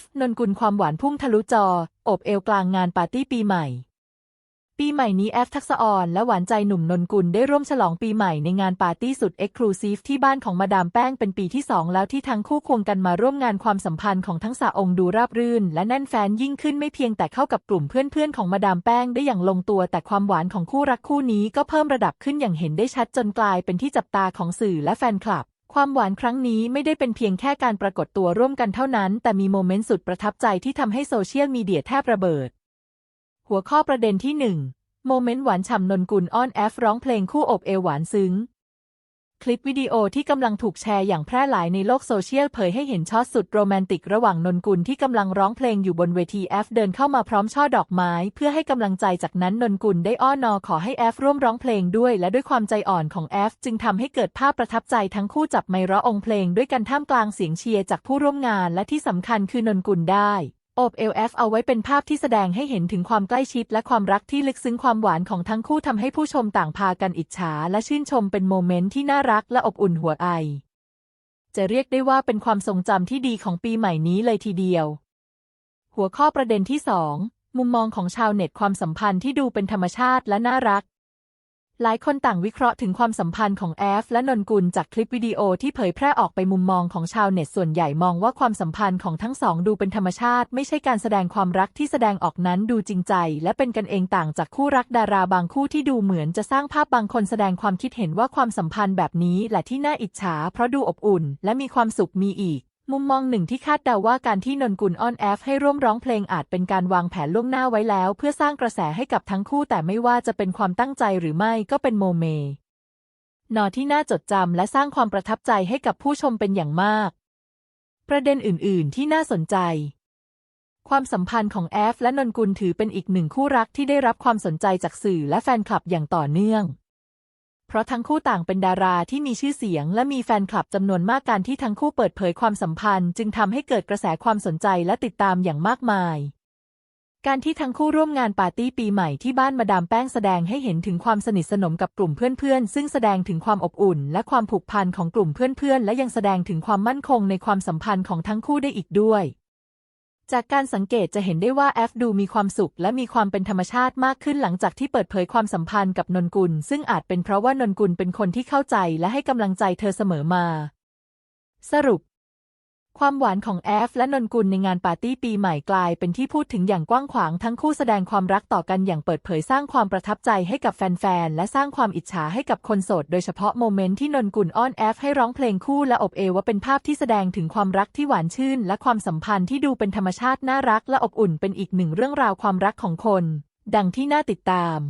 F นนกุลความหวานพุ่งทะลุจอ อบเอวกลางงานปาร์ตี้ปีใหม่ ปีใหม่นี้แอฟทักษะออนและหวานใจหนุ่มนนกุลได้ร่วมฉลองปีใหม่ในงานปาร์ตี้สุดเอ็กซ์คลูซีฟที่บ้านของมาดามแป้งเป็นปีที่สองแล้วที่ทั้งคู่ควงกันมาร่วมงานความสัมพันธ์ของทั้งสาองค์ดูราบรื่น และแน่นแฟนยิ่งขึ้นไม่เพียงแต่เข้ากับกลุ่มเพื่อนๆของมาดามแป้งได้อย่างลงตัว แต่ความหวานของคู่รักคู่นี้ก็เพิ่มระดับขึ้นอย่างเห็นได้ชัดจนกลายเป็นที่จับตาของสื่อและแฟนคลับ ความหวานครั้งนี้ไม่ได้เป็นเพียงแค่การปรากฏตัวร่วมกันเท่านั้น แต่มีโมเมนต์สุดประทับใจที่ทำให้โซเชียลมีเดียแทบระเบิด หัวข้อประเด็นที่หนึ่งโมเมนต์หวานฉ่ำนนกุลอ้อนแอฟร้องเพลงคู่อบเอวหวานซึ้ง คลิปวิดีโอที่กำลังถูกแชร์อย่างแพร่หลายในโลกโซเชียลเผยให้เห็นช็อตสุดโรแมนติกระหว่างนนกุลที่กำลังร้องเพลงอยู่บนเวทีแอฟเดินเข้ามาพร้อมช่อดอกไม้ เพื่อให้กำลังใจจากนั้นนนกุลได้อ้อนนอขอให้แอฟร่วมร้องเพลงด้วย และด้วยความใจอ่อนของแอฟจึงทำให้เกิดภาพประทับใจทั้งคู่จับไมร้องเพลงด้วยกันท่ามกลางเสียงเชียร์จากผู้ร่วมงาน และที่สำคัญคือนนกุลได้ อบเอลเอฟเอาไว้เป็นภาพที่แสดงให้เห็นถึงความใกล้ชิดและความรักที่ลึกซึ้งความหวานของทั้งคู่ทำให้ผู้ชมต่างพากันอิจฉาและชื่นชมเป็นโมเมนต์ที่น่ารักและอบอุ่นหัวใจจะเรียกได้ว่าเป็นความทรงจำที่ดีของปีใหม่นี้เลยทีเดียว หัวข้อประเด็นที่สองมุมมองของชาวเน็ตความสัมพันธ์ที่ดูเป็นธรรมชาติและน่ารัก หลายคนต่างวิเคราะห์ถึงความสัมพันธ์ของแอฟและนนกุลจากคลิปวิดีโอที่เผยแพร่ออกไปมุมมองของชาวเน็ตส่วนใหญ่มองว่าความสัมพันธ์ของทั้งสองดูเป็นธรรมชาติ ไม่ใช่การแสดงความรักที่แสดงออกนั้นดูจริงใจ และเป็นกันเองต่างจากคู่รักดาราบางคู่ที่ดูเหมือนจะสร้างภาพบางคนแสดงความคิดเห็นว่าความสัมพันธ์แบบนี้แหละที่น่าอิจฉาเพราะดูอบอุ่น และมีความสุขมีอีก มุมมองหนึ่งที่คาดเดาว่าการที่นนกุลอ้อนแอฟให้ร่วมร้องเพลงอาจเป็นการวางแผนล่วงหน้าไว้แล้ว เพื่อสร้างกระแสให้กับทั้งคู่แต่ไม่ว่าจะเป็นความตั้งใจหรือไม่ก็เป็นโมเม นอที่น่าจดจำและสร้างความประทับใจให้กับผู้ชมเป็นอย่างมาก ประเด็นอื่น ๆ ที่น่าสนใจ ความสัมพันธ์ของแอฟและนนกุลถือเป็นอีกหนึ่งคู่รักที่ได้รับความสนใจจากสื่อและแฟนคลับอย่างต่อเนื่อง เพราะทั้งคู่ต่างเป็นดาราที่มีชื่อเสียง และมีแฟนคลับจำนวนมากการที่ทั้งคู่เปิดเผยความสัมพันธ์ จึงทำให้เกิดกระแสความสนใจและติดตามอย่างมากมาย การที่ทั้งคู่ร่วมงานปาร์ตี้ปีใหม่ที่บ้านมาดามแป้งแสดงให้เห็นถึงความสนิทสนมกับกลุ่มเพื่อนๆ ซึ่งแสดงถึงความอบอุ่น และความผูกพันของกลุ่มเพื่อนๆ และยังแสดงถึงความมั่นคงในความสัมพันธ์ของทั้งคู่ได้อีกด้วย จากการสังเกตจะเห็นได้ว่าแอฟดูมีความสุข และมีความเป็นธรรมชาติมากขึ้นหลังจากที่เปิดเผยความสัมพันธ์กับนนกุล ซึ่งอาจเป็นเพราะว่านนกุลเป็นคนที่เข้าใจและให้กำลังใจเธอเสมอมา สรุป ความหวานของแอฟและนนกุลในงานปาร์ตี้ปีใหม่กลายเป็นที่พูดถึงอย่างกว้างขวางทั้งคู่แสดงความรักต่อกันอย่างเปิดเผยสร้างความประทับใจให้กับแฟนๆ และสร้างความอิจฉาให้กับคนโสด โดยเฉพาะโมเมนต์ที่นนกุลอ้อนแอฟให้ร้องเพลงคู่และอบเอวว่าเป็นภาพที่แสดงถึงความรักที่หวานชื่น และความสัมพันธ์ที่ดูเป็นธรรมชาติน่ารักและอบอุ่นเป็นอีกหนึ่งเรื่องราวความรักของคน ดังที่น่าติดตาม